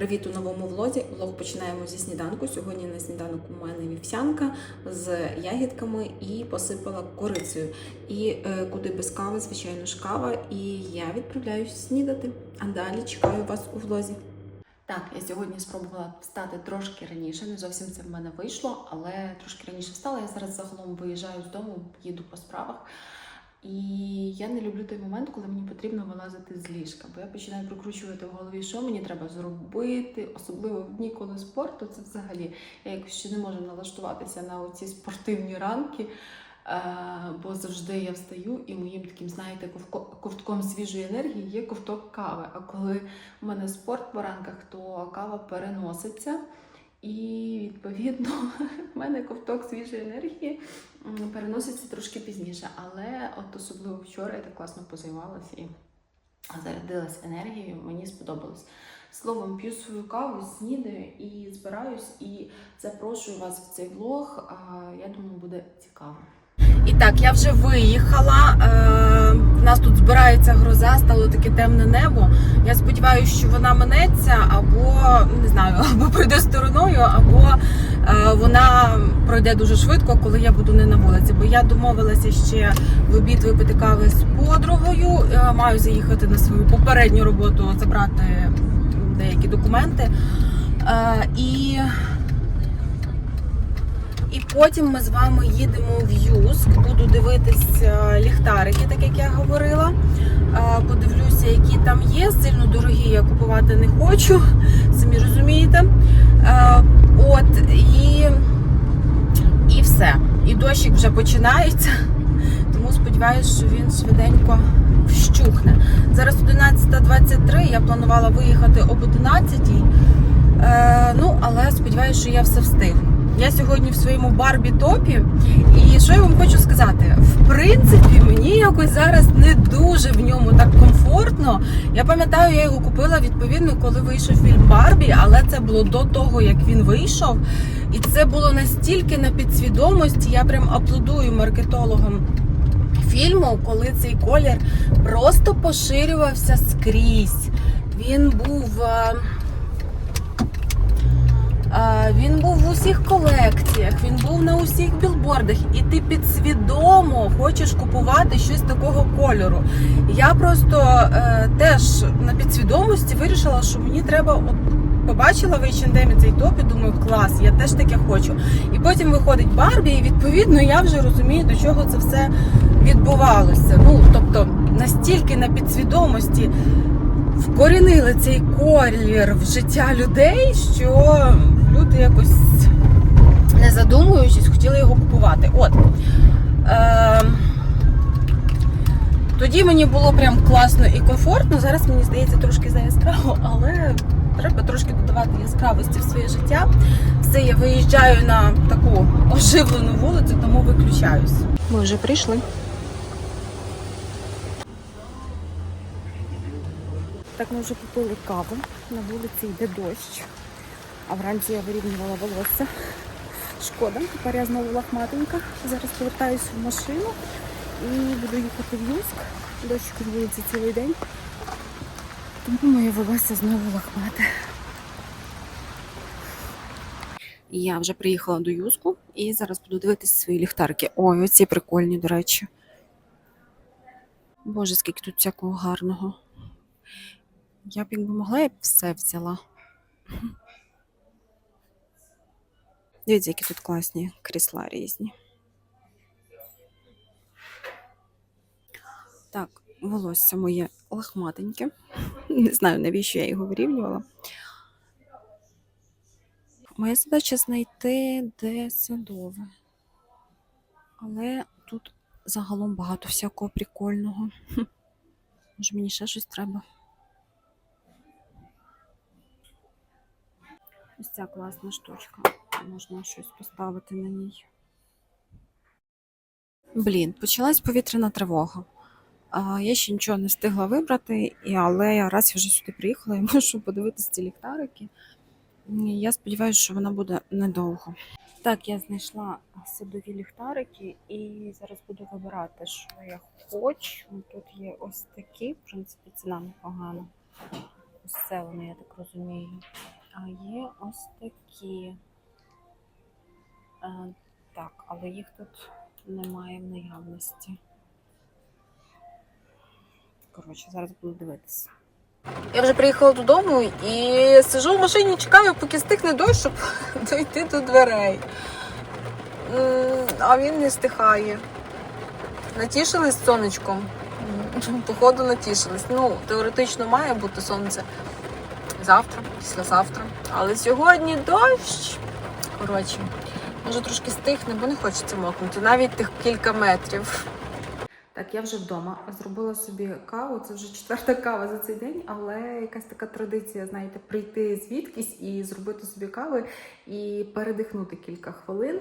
Привіт у новому влозі. Влог починаємо зі сніданку. Сьогодні на сніданок у мене вівсянка з ягідками і посипала корицею. І е, куди без кави, звичайно ж кава. І я відправляюсь снідати. А далі чекаю вас у влозі. Так, я сьогодні спробувала встати трошки раніше. Не зовсім це в мене вийшло, але трошки раніше встала. Я зараз загалом виїжджаю з дому, їду по справах. І я не люблю той момент, коли мені потрібно вилазити з ліжка, бо я починаю прокручувати в голові, що мені треба зробити, особливо в дні, коли спорту, це взагалі я якось ще не можу налаштуватися на оці спортивні ранки. Е, бо завжди я встаю і моїм таким, знаєте, ковтком свіжої енергії є ковток кави. А коли у мене спорт по ранках, то кава переноситься. І відповідно в мене ковток свіжої енергії переноситься трошки пізніше. Але от особливо вчора я так класно позаймалася і зарядилась енергією, мені сподобалось. Словом, п'ю свою каву, снідаю і збираюсь, і запрошую вас в цей влог. Я думаю, буде цікаво. І так, я вже виїхала. Нас тут збирається гроза, стало таке темне небо. Я сподіваюся, що вона минеться, або не знаю, або пройде стороною, або е, вона пройде дуже швидко, коли я буду не на вулиці. Бо я домовилася ще в обід випити кави з подругою. Е, маю заїхати на свою попередню роботу, забрати деякі документи. Е, і потім ми з вами їдемо в Юск. Буду дивитись е, ліхтарики, так як я говорила. Е, Подивлюся, які там є. Сильно дорогі я купувати не хочу, самі розумієте. Е, От і, і все. І дощик вже починається. Тому сподіваюся, що він швиденько вщухне. Зараз 11.23, я планувала виїхати об 11.00. Е, ну, але сподіваюся, що я все встигну. Я сьогодні в своєму барбі топі. І що я вам хочу сказати? В принципі, мені якось зараз не дуже в ньому так комфортно. Я пам'ятаю, я його купила відповідно, коли вийшов фільм Барбі, але це було до того, як він вийшов. І це було настільки на підсвідомості. Я прям аплодую маркетологам фільму, коли цей колір просто поширювався скрізь. Він був. Він був в усіх колекціях, він був на усіх білбордах, і ти підсвідомо хочеш купувати щось такого кольору. Я просто е, теж на підсвідомості вирішила, що мені треба от. Побачила в H&M цей топ і думаю, клас, я теж таке хочу. І потім виходить Барбі, і відповідно я вже розумію, до чого це все відбувалося. Ну, тобто, настільки на підсвідомості вкорінили цей колір в життя людей, що люди якось не задумуючись, хотіли його купувати. От. Е- тоді мені було прям класно і комфортно. Зараз мені здається трошки заяскраво, але треба трошки додавати яскравості в своє життя. Все, я виїжджаю на таку оживлену вулицю, тому виключаюсь. Ми вже прийшли. Так, ми вже купили каву. На вулиці йде дощ. А вранці я вирівнювала волосся. Шкода, тепер я знову лахматенька. Зараз повертаюся в машину і буду їхати в Юск. Дощик на цілий день. Тому моє волосся знову лахмате. Я вже приїхала до Юску і зараз буду дивитися свої ліхтарики. Ой, оці прикольні, до речі. Боже, скільки тут всякого гарного. Я б якби могла, я б все взяла. Дивіться, які тут класні крісла різні. Так, волосся моє лохматеньке. Не знаю, навіщо я його вирівнювала. Моя задача знайти, де садове. Але тут загалом багато всякого прикольного. Може, мені ще щось треба. Ось ця класна штучка. Можна щось поставити на ній. Блін, почалась повітряна тривога. Я ще нічого не встигла вибрати, але я раз я вже сюди приїхала і можу подивитися ці ліхтарики. Я сподіваюся, що вона буде недовго. Так, я знайшла садові ліхтарики і зараз буду вибирати, що я хочу. Тут є ось такі, в принципі, ціна непогана. Ось це вони, я так розумію. А є ось такі. А, так, але їх тут немає в наявності. Коротше, зараз буду дивитися. Я вже приїхала додому і сижу в машині, чекаю, поки стихне дощ, щоб дойти до дверей. А він не стихає. Натішились сонечком. Походу натішились. Ну, теоретично має бути сонце завтра, післязавтра. Але сьогодні дощ. Коротше, може трошки стихне, бо не хочеться мокнути. Навіть тих кілька метрів. Так, я вже вдома зробила собі каву. Це вже четверта кава за цей день, але якась така традиція, знаєте, прийти звідкись і зробити собі кави і передихнути кілька хвилин.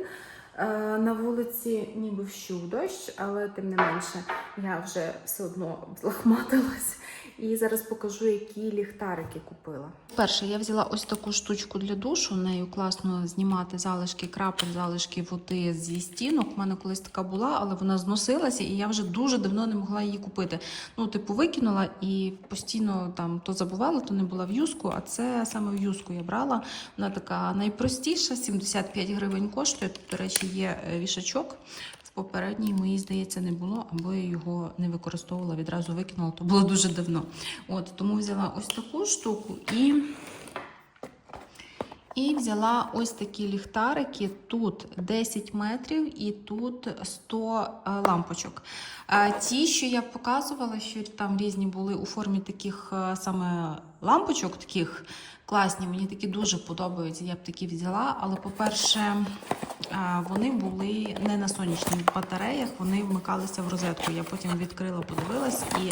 Е, На вулиці ніби вщув дощ, але тим не менше я вже все одно злахматилась. І зараз покажу, які ліхтарики купила. Перше, я взяла ось таку штучку для душу. Нею класно знімати залишки крапель, залишки води зі стінок. У мене колись така була, але вона зносилася, і я вже дуже давно не могла її купити. Ну, типу, викинула і постійно там то забувала, то не була в юску. А це саме в юску я брала. Вона така найпростіша, 75 гривень коштує. Тут, до речі, є е, вішачок. Попередній моїй, здається, не було, або я його не використовувала, відразу викинула, то було дуже давно. От, тому взяла ось таку штуку і. І взяла ось такі ліхтарики. Тут 10 метрів і тут 100 е, лампочок. Е, Ті, що я показувала, що там різні були у формі таких е, саме лампочок, таких класні, мені такі дуже подобаються. Я б такі взяла. Але, по-перше, е, вони були не на сонячних батареях, вони вмикалися в розетку. Я потім відкрила, подивилась, і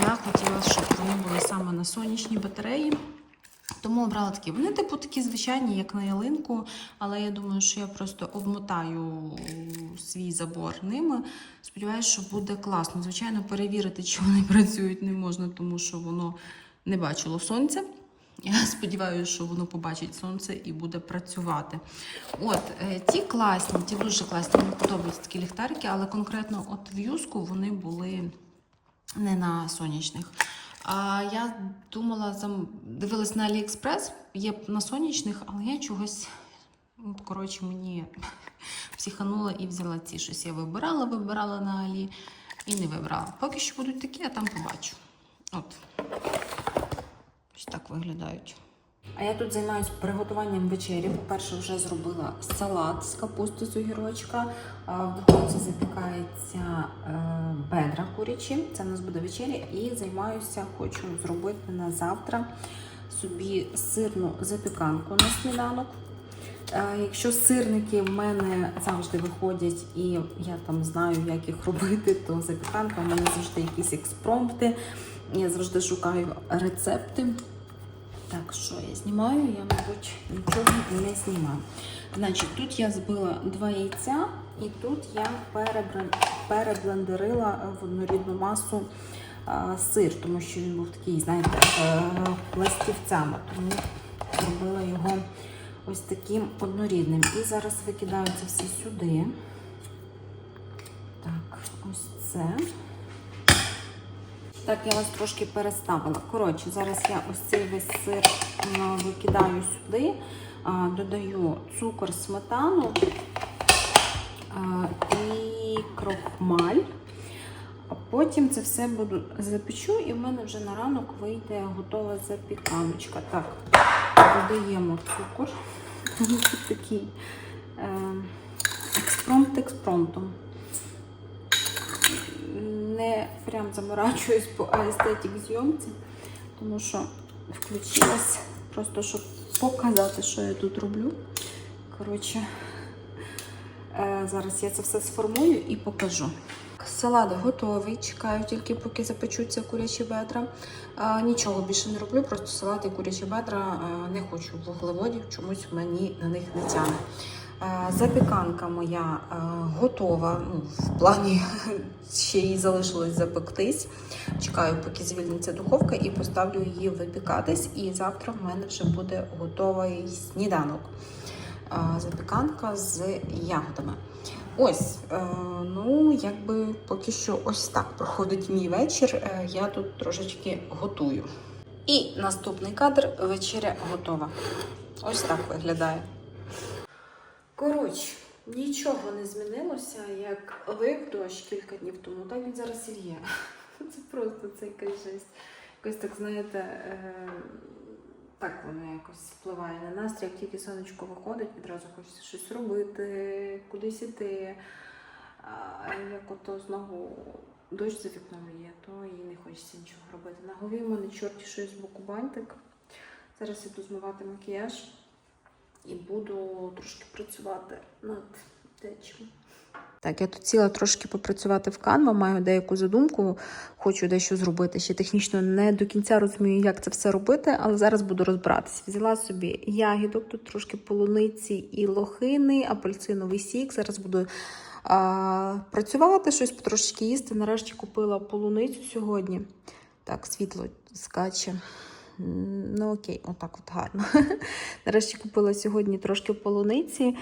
я хотіла, щоб вони були саме на сонячній батареї. Тому обрала такі. Вони, типу, такі звичайні, як на ялинку, але я думаю, що я просто обмотаю свій забор ними. Сподіваюся, що буде класно. Звичайно, перевірити, чи вони працюють, не можна, тому що воно не бачило сонця. Я сподіваюся, що воно побачить сонце і буде працювати. От, е, ті класні, ті дуже класні. Мені подобаються такі ліхтарики, але конкретно от в юску вони були не на сонячних. А я думала, дивилась на Аліекспрес, є на сонячних, але я чогось, ну, коротше, мені психанула і взяла ці щось. Я вибирала, вибирала на Алі і не вибрала. Поки що будуть такі, а там побачу. От. Ось так виглядають. А я тут займаюся приготуванням вечері. По-перше, вже зробила салат з капусти з огірочка. В духовці запікається е, бедра курячі. Це у нас буде вечеря. І займаюся, хочу зробити на завтра собі сирну запіканку на сніданок. Е, Якщо сирники в мене завжди виходять, і я там знаю, як їх робити, то запіканка в мене завжди якісь експромти. Я завжди шукаю рецепти. Так, що я знімаю? Я, мабуть, нічого не знімаю. Значить, тут я збила два яйця, і тут я переблендерила в однорідну масу а, сир, тому що він був такий, знаєте, е, пластівцями. Тому зробила його ось таким однорідним. І зараз викидаю це все сюди. Так, ось це. Так, я вас трошки переставила. Коротше, зараз я ось цей весь сир викидаю сюди, додаю цукор, сметану і крохмаль. Потім це все буду запечу, і в мене вже на ранок вийде готова запіканочка. Так, додаємо цукор. Такий е, експромт експромтом не прям заморачуюсь по аестетик зйомці, тому що включилась просто, щоб показати, що я тут роблю. Коротше, е, зараз я це все сформую і покажу. Салат готовий, чекаю тільки поки запечуться курячі бедра. Е, Нічого більше не роблю, просто салат і курячі бедра е, не хочу вуглеводів, чомусь мені на них не тяне. Запіканка моя готова. Ну, в плані ще їй залишилось запектись. Чекаю, поки звільниться духовка, і поставлю її випікатись. І завтра в мене вже буде готовий сніданок. Запіканка з ягодами. Ось, е, ну, якби поки що ось так проходить мій вечір. Е, Я тут трошечки готую. І наступний кадр вечеря готова. Ось так виглядає. Коротше, нічого не змінилося, як лив дощ кілька днів тому, так він зараз і є. Це просто це якась жесть. Якось так, знаєте, е, так воно якось впливає на настрій. Як тільки сонечко виходить, відразу хочеться щось робити, кудись іти. А як ото знову дощ за вікном є, то і не хочеться нічого робити. На голові в мене чорті щось з боку бантик. Зараз іду змивати макіяж і буду трошки працювати над дечим. Так, я тут сіла трошки попрацювати в Canva, маю деяку задумку, хочу дещо зробити. Ще технічно не до кінця розумію, як це все робити, але зараз буду розбиратися. Взяла собі ягідок, тут трошки полуниці і лохини, апельсиновий сік. Зараз буду а, працювати, щось потрошки їсти. Нарешті купила полуницю сьогодні. Так, світло скаче. Ну окей, отак от гарно. Нарешті купила сьогодні трошки полуниці.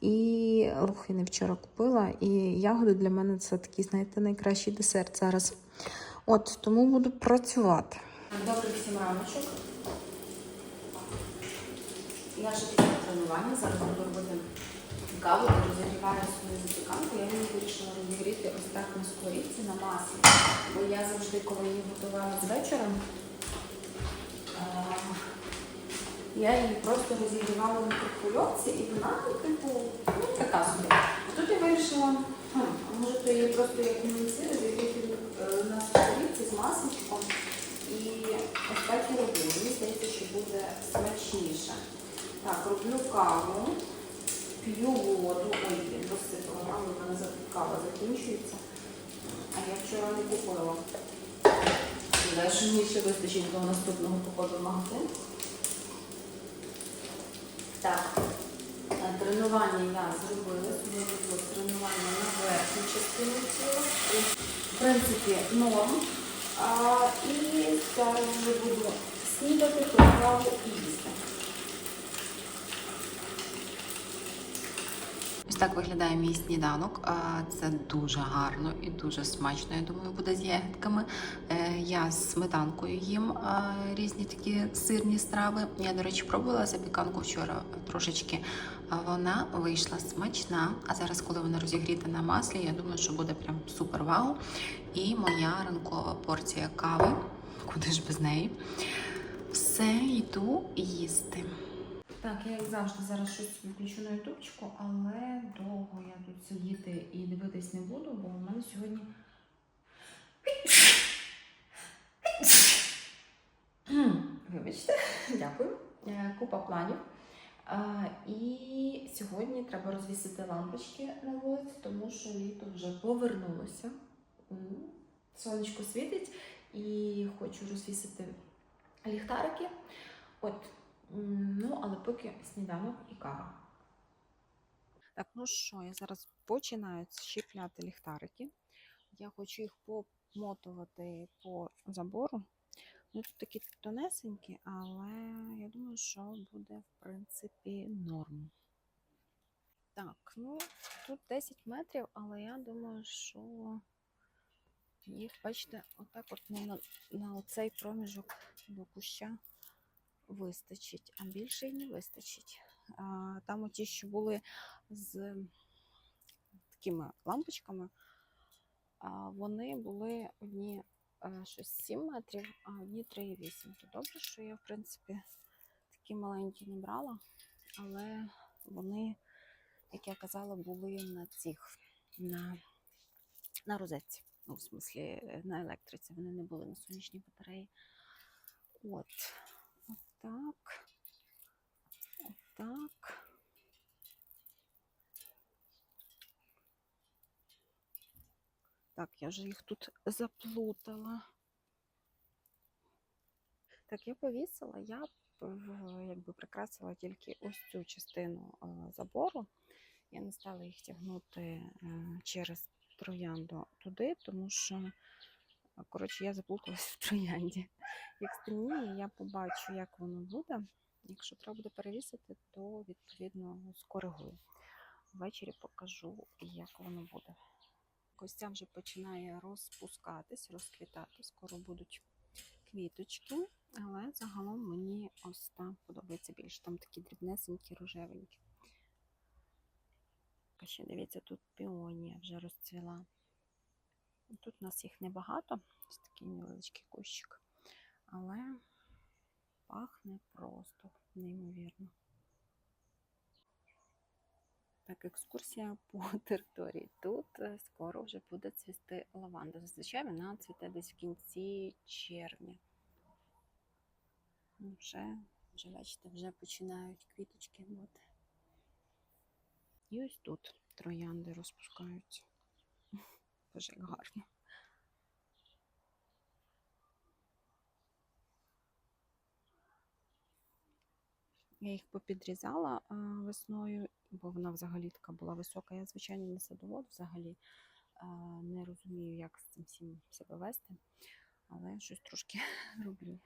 І лохини вчора купила, і ягоди для мене це такий, знаєте, найкращий десерт зараз. От, тому буду працювати. Добрий всім раночок. Я ще після тренування, зараз буду робити каву і розігріваю свою запіканку. Я її вирішила розігріти ось так на сковорідці на маслі. Бо я завжди, коли її готувала з вечора, я її просто розігрівала на мікрохвильовці і вона, типу, ну, така собі. Тут я вирішила, хм, а може то її просто як млинці розігріти е, на сковорідці з масличком. І ось так я роблю. Мені здається, що буде смачніше. Так, роблю каву, п'ю воду. Ой, блін, розсипала, мама, в мене кава закінчується. А я вчора не купила. Мені ще вистачить до наступного походу в магазин. Так, е, тренування я зробила. Сьогодні було тренування на верхню частину тіла. В принципі, норм. А, і зараз вже буду снідати, каву і їсти. Ось так виглядає мій сніданок. Це дуже гарно і дуже смачно. Я думаю, буде з ягідками. Е, Я з сметанкою їм різні такі сирні страви. Я, до речі, пробувала запіканку вчора трошечки. Вона вийшла смачна. А зараз, коли вона розігріта на маслі, я думаю, що буде прям супер вау. І моя ранкова порція кави. Куди ж без неї? Все, йду їсти. Так, я як завжди зараз щось собі включу на ютубчику, але довго я тут сидіти і дивитись не буду, бо у мене сьогодні. Вибачте, дякую. Е, Купа планів. А, і сьогодні треба розвісити лампочки на вулиці, тому що літо вже повернулося. Сонечко світить і хочу розвісити ліхтарики. От, ну, але поки сніданок і кава. Так, ну що, я зараз починаю щіпляти ліхтарики. Я хочу їх помотувати по забору. Ну, тут такі тонесенькі, але я думаю, що буде, в принципі, норм. Так, ну тут 10 метрів, але я думаю, що їх, бачите, отак от на, на, оцей проміжок до куща вистачить, а більше й не вистачить. А, там оті, що були з такими лампочками, а, вони були одні е, щось 7 метрів, а одні 3,8. То добре, що я, в принципі, такі маленькі не брала, але вони, як я казала, були на цих, на, на розетці. Ну, в смислі, е, на електриці. Вони не були на сонячній батареї. От. Отак. Отак. Так, я вже їх тут заплутала. Так, я повісила, я якби прикрасила тільки ось цю частину е, забору. Я не стала їх тягнути е, через троянду туди, тому що, е, коротше, я заплуталась в троянді. Як стемніє, я побачу, як воно буде. Якщо треба буде перевісити, то відповідно скоригую. Ввечері покажу, як воно буде. Костя вже починає розпускатись, розквітати. Скоро будуть квіточки, але загалом мені ось та подобається більше. Там такі дрібнесенькі, рожевенькі. Ще дивіться, тут піонія вже розцвіла. Тут у нас їх небагато, ось такий невеличкий кущик. Але пахне просто неймовірно. Так, екскурсія по території. Тут е, скоро вже буде цвісти лаванда. Зазвичай вона цвіте десь в кінці червня. Ну, Вже, вже бачите, вже починають квіточки бути. І ось тут троянди розпускаються. Боже, як гарно. Я їх попідрізала весною, бо вона взагалі така була висока. Я, звичайно, не садовод взагалі. Не розумію, як з цим всім себе вести, але щось трошки роблю.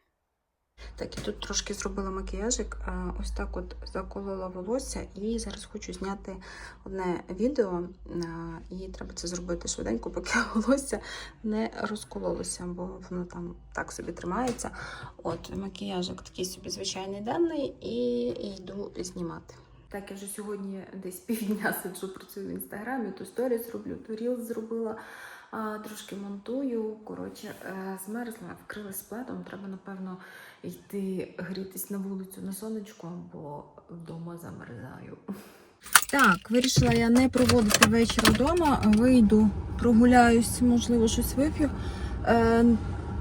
Так, я тут трошки зробила макіяжик. Ось так от заколола волосся, і зараз хочу зняти одне відео. І треба це зробити швиденько, поки волосся не розкололося, бо воно там так собі тримається. От макіяжик такий собі звичайний денний, і йду знімати. Так, я вже сьогодні десь півдня сиджу, працюю в інстаграмі, то сторіс роблю, то рілз зробила, трошки монтую. Коротше, е, змерзла, вкрилась пледом. Треба, напевно, йти грітись на вулицю на сонечку, або вдома замерзаю. Так, вирішила я не проводити вечір вдома, вийду, прогуляюсь, можливо, щось вип'ю. Е,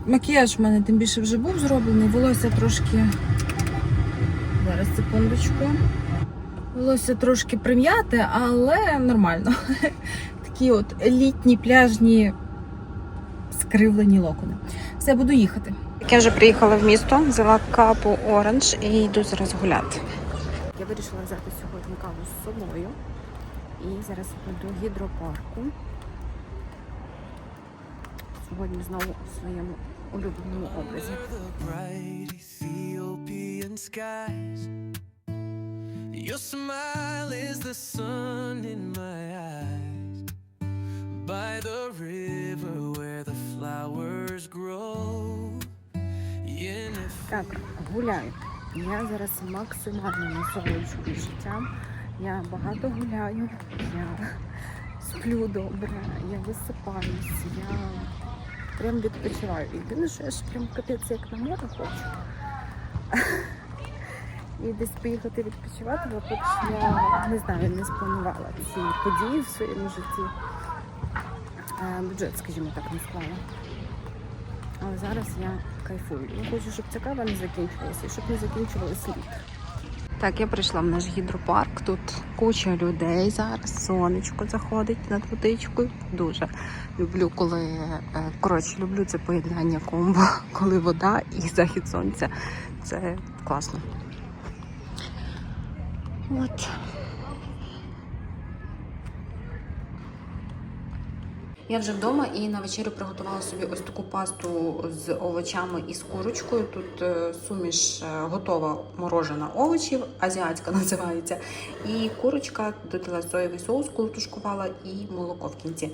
макіяж в мене тим більше вже був зроблений, волосся трошки. Зараз секундочку. Волосся трошки прим'яте, але нормально. Такі от літні пляжні скривлені локони. Все, буду їхати. Я вже приїхала в місто, взяла капу оранж і йду зараз гуляти. Я вирішила взяти сьогодні каву з собою. І зараз йду до гідропарку. Сьогодні знову у своєму улюбленому образі. Your smile is the sun in my eyes. By the river where the flowers grow. Так, гуляю. Я зараз максимально насолоджую життям. Я багато гуляю, я сплю добре, я висипаюсь, я прям відпочиваю. Єдине, що я ж прям капець як на море хочу. І десь поїхати відпочивати, бо поки я не знаю, не спланувала ці події в своєму житті. Е, Бюджет, скажімо так, не склала. Але зараз я кайфую. Я хочу, щоб ця кава не закінчилася, щоб не закінчувалося літ. Так, я прийшла в наш гідропарк. Тут куча людей зараз. Сонечко заходить над водичкою. Дуже люблю, коли е, коротше, люблю це поєднання комбо, коли вода і захід сонця. Це класно. От. Я вже вдома і на вечерю приготувала собі ось таку пасту з овочами і з курочкою. Тут е, суміш е, готова морожена овочів, азіатська називається. І курочка додала соєвий соус, коли тушкувала, і молоко в кінці.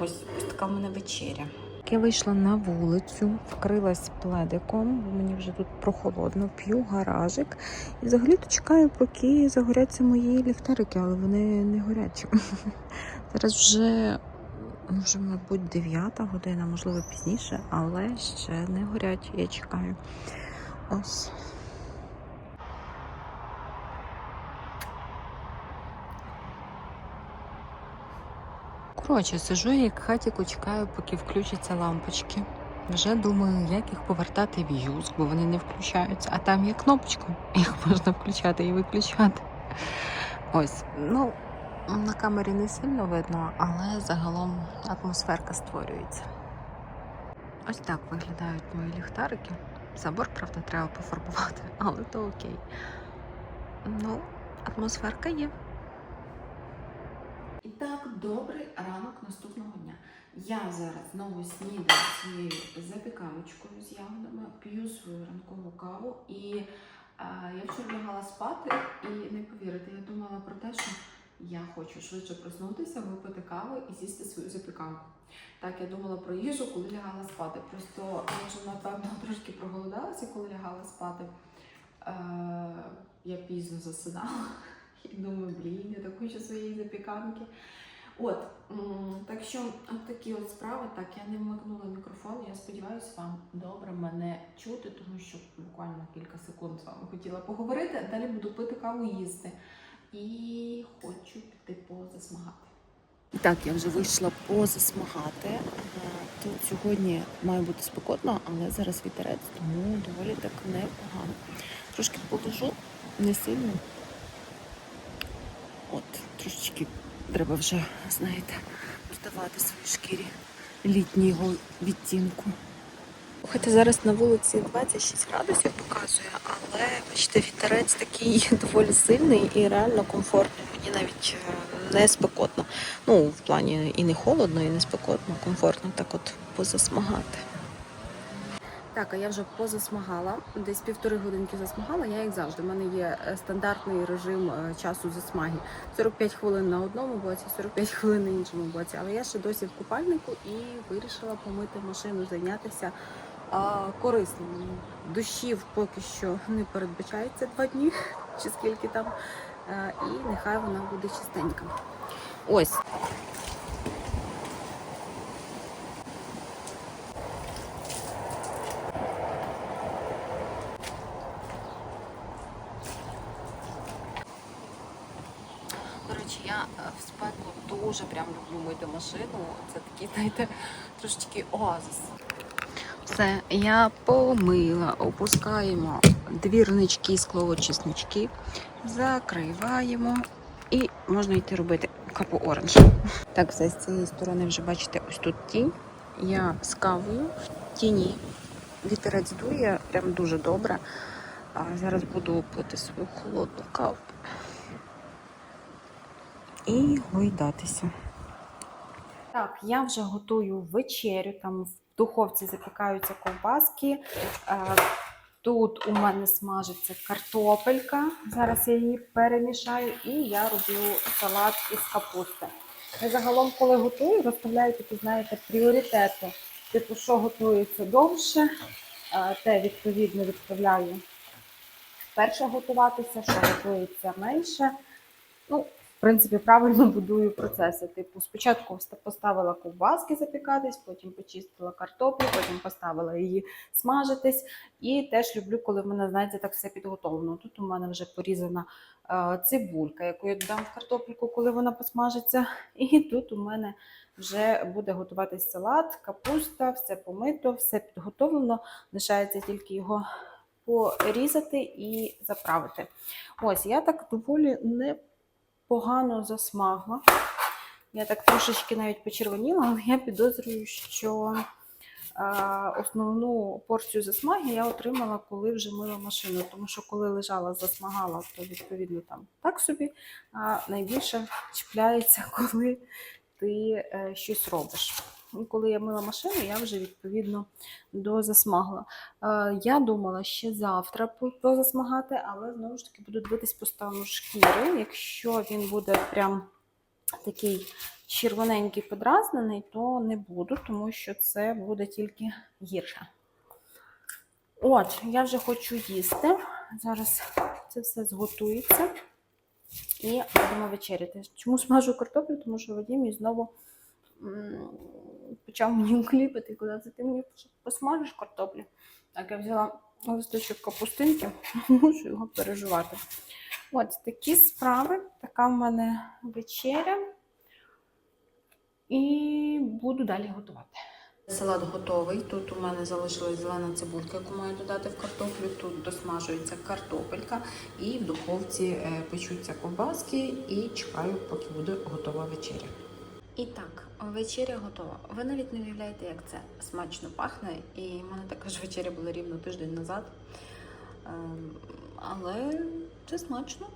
Ось, ось така в мене вечеря. Я вийшла на вулицю, вкрилась пледиком, бо мені вже тут прохолодно, п'ю гаражик. І взагалі то чекаю, поки загоряться мої ліхтарики, але вони не горять. Зараз вже Ну, вже, мабуть, 9 година, можливо, пізніше, але ще не горять. Я чекаю. Ось. Коротше, сижу я як хатіку, чекаю, поки включаться лампочки. Вже думаю, як їх повертати в юз, бо вони не включаються. А там є кнопочка, їх можна включати і виключати. Ось, ну, на камері не сильно видно, але загалом атмосферка створюється. Ось так виглядають мої ліхтарики. Забор, правда, треба пофарбувати, але то окей. Ну, атмосферка є. І так, добрий ранок наступного дня. Я зараз знову снідаю своєю запіканочкою з ягодами, п'ю свою ранкову каву і а, я вчора лягала спати і не повірите, я думала про те, що Я хочу швидше проснутися, випити каву і з'їсти свою запіканку. Так, я думала про їжу, коли лягала спати. Просто я вже напевно трошки проголодалася, коли лягала спати. Е, я пізно засинала. І думаю, блін, я так хочу своєї запіканки. От, так що такі от справи. Так, я не вмикнула мікрофон. Я сподіваюся, вам добре мене чути, тому що буквально кілька секунд з вами хотіла поговорити. а Далі буду пити каву їсти. І хочу піти позасмагати. Так, я вже вийшла позасмагати. Е, Тут сьогодні має бути спекотно, але зараз вітерець, тому доволі так непогано. Трошки полежу, не сильно. От, трошечки треба вже, знаєте, придавати своїй шкірі літнього відтінку. Хоча зараз на вулиці 26 градусів показує, але бачите, вітерець такий доволі сильний і реально комфортний. Мені навіть е, не спекотно. Ну, в плані і не холодно, і не спекотно, комфортно так от позасмагати. Так, а я вже позасмагала. Десь півтори годинки засмагала. Я як завжди. У мене є е, стандартний режим е, часу засмаги. 45 хвилин на одному боці, 45 хвилин на іншому боці. Але я ще досі в купальнику і вирішила помити машину, зайнятися а, корисним. Дощів поки що не передбачається два дні, чи скільки там. Е, І нехай вона буде чистенька. Ось. Я е, в спеку дуже прям люблю мити машину. Це такий, знаєте, трошечки оазис. Все, я помила, опускаємо двірнички, склоочиснички, закриваємо і можна йти робити капу оранж. Так, все з цієї сторони вже бачите, ось тут тінь. Я з кавою в тіні. Вітерець дує прям дуже добре. А зараз буду пити свою холодну каву і гойдатися. Так, я вже готую вечерю. Там в духовці запікаються ковбаски. Е, Тут у мене смажиться картопелька. Зараз я її перемішаю, і я роблю салат із капусти. Я загалом, коли готую, розставляю такі, знаєте, пріоритети. Типу, що готується довше, е, те відповідно відправляю перше готуватися, що готується менше. Ну, принципі, правильно будую процеси. Типу, спочатку поставила ковбаски запікатись, потім почистила картоплю, потім поставила її смажитись. І теж люблю, коли в мене, знаєте, так все підготовлено. Тут у мене вже порізана е, цибулька, яку я додам в картопельку, коли вона посмажиться. І тут у мене вже буде готуватись салат, капуста, все помито, все підготовлено. Лишається тільки його порізати і заправити. Ось, я так доволі непогано засмагла. Я так трошечки навіть почервоніла, але я підозрюю, що е, основну порцію засмаги я отримала, коли вже мила машину. Тому що коли лежала, засмагала, то відповідно там так собі. А найбільше чіпляється, коли ти е, щось робиш. І коли я мила машину, я вже відповідно дозасмагла. Е, Я думала ще завтра позасмагати, але знову ж таки буду дивитись по стану шкіри. Якщо він буде прям такий червоненький подразнений, то не буду, тому що це буде тільки гірше. От, я вже хочу їсти. Зараз це все зготується. І будемо вечеряти. Чому смажу картоплю? Тому що Вадим мій знову почав мені укліпати, куди це ти мені посмажеш картоплю. Так, я взяла листочок капустинки, мушу його переживати. От такі справи. Така в мене вечеря. І буду далі готувати. Салат готовий. Тут у мене залишилась зелена цибулька, яку маю додати в картоплю. Тут досмажується картопелька і в духовці е, печуться ковбаски і чекаю, поки буде готова вечеря. І так, вечеря готова. Ви навіть не уявляєте, як це смачно пахне. І в мене також вечеря була рівно тиждень назад. Ем, Але це смачно.